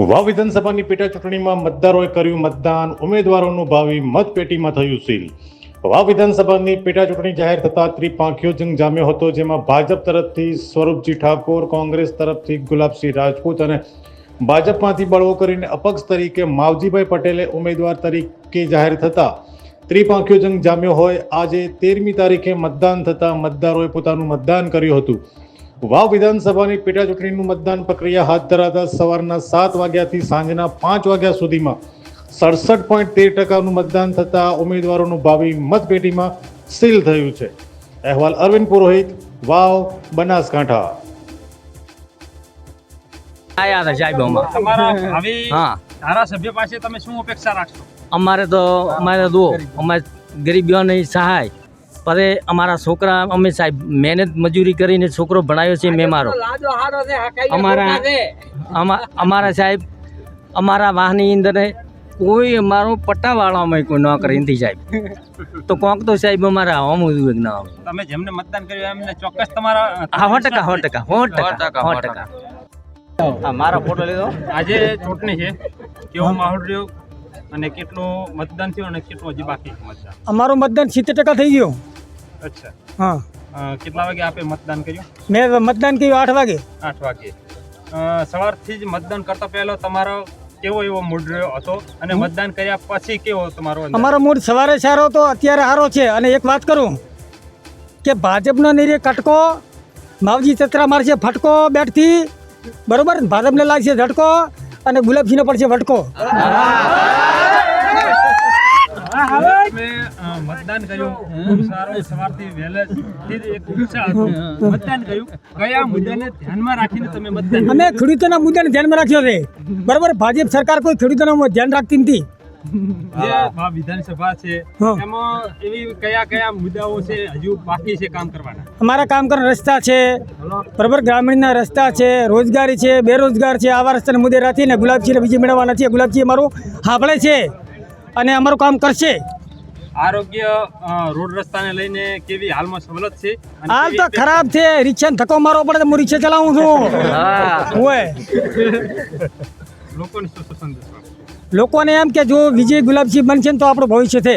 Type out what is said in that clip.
વાવ વિધાનસભાની પેટા ચૂંટણીમાં મતદારોએ કર્યું મતદાન, ઉમેદવારોનું ભાવિ મતપેટીમાં થયું સીલ. વાવ વિધાનસભાની પેટા ચૂંટણી જાહેર થતા ત્રિપાંખીયો જંગ જામ્યો હતો, જેમાં ભાજપ તરફથી સ્વરૂપજી ઠાકોર, કોંગ્રેસ તરફથી ગુલાબસિંહ રાજપૂત અને ભાજપમાંથી બળવો કરીને અપક્ષ તરીકે માવજીભાઈ પટેલે ઉમેદવાર તરીકે જાહેર થતા ત્રિપાંખીયો જંગ જામ્યો હોય. આજે તેરમી તારીખે મતદાન થતા મતદારોએ પોતાનું મતદાન કર્યું હતું. વાવ વિધાનસભાની પેટા ચૂંટણીનું મતદાન પ્રક્રિયા હાથ ધરાતા સવારના સાત વાગ્યાથી સાંજના પાંચ વાગ્યા સુધીમાં સડસઠ પોઈન્ટ તેર ટકાનું મતદાન થતાં ઉમેદવારોનું ભાવિ મતપેટીમાં સીલ થયું છે. અહેવાલ અરવિંદ પુરોહિત વાવ બનાસકાંઠા. આયા હતા તમારા ધારાસભ્ય પાસે તમે શું અપેક્ષા રાખશો? અમારે તો અમારે દો અમારે ગરીબીઓની સહાય. પરે અમારા છોકરા અમે સાહેબ મહેનત મજૂરી કરીને છોકરો ભણાયો છે મેં મારો. અમારા અમા- અમારા સાહેબ અમારા વાહની અંદર કોઈ અમારો પટ્ટાવાળામાં કોઈ નોકરી નથી સાહેબ. તો કોક તો સાહેબ અમારા હમ ઉદ્યોગ ના આવે તમે જેમને મતદાન કર્યું એમને ચોક્કસ તમારા હા સો ટકા સો ટકા સો ટકા સો ટકા મારો ફોટો લીધો. આજે ચૂંટણી છે કેવો માહોલ રહ્યો અને કેટલું મતદાન થયું અને કેટલું હજી બાકી મતદાન? અમારું મતદાન સિત્તેર ટકા થઈ ગયું. અચ્છા. હા. કેટલા વાગે આપે મતદાન કર્યું? મેં મતદાન કર્યું આઠ વાગે. આઠ વાગે. સવારથી જ મતદાન કરતા પહેલો તમારો કેવો એવો મૂડ રહ્યો હતો? અને મતદાન કર્યા પછી કેવો તમારો? અમારો મૂડ સવારે સારો હતો અત્યારે સારો છે. અને એક વાત કરું કે ભાજપનો નીરે કટકો માવજી ચતરા મારશે ફટકો બેટથી. બરોબર? ભાજપને લાગશે ઝટકો અને ગુલાબસિંહને પડશે વટકો તમે અ, મતદાન કર્યું. સારો સવારથી વહેલા એક ઉત્સાહ હતો. મતદાન કર્યું. કયા મુદ્દાને ધ્યાનમાં રાખીને તમે મતદાન અમે ખેડૂતોના મુદ્દાને ધ્યાનમાં રાખ્યો છે. બરોબર ભાજપ સરકાર કોઈ ખેડૂતોના ધ્યાન રાખતી નથી. વિધાનસભા છે એમાં એવી કયા કયા મુદ્દાઓ છે હજુ બાકી છે કામ કરવાના? અમારા કામ કરવાના રસ્તા છે. બરાબર ગ્રામીણના રસ્તા છે રોજગારી છે બેરોજગાર છે આવા રસ્તાને મુદ્દે રાખીને ગુલાબજીને બીજી મેળવવાના છે. ગુલાબજી અમારું સાંભળે છે અને અમારું કામ કરશે. આરોગ્ય રોડ રસ્તાને લઈને કેવી હાલમાં સવલત છે હાલ તો ખરાબ છે. રિક્ષાને ધક્કો મારવો પડે તો હું રિક્ષા ચલાવું છું. લોકોને શું સંદેશ લોકોને એમ કે જો વિજય ગુલાબસિંહ બનશે તો આપણું ભવિષ્ય છે.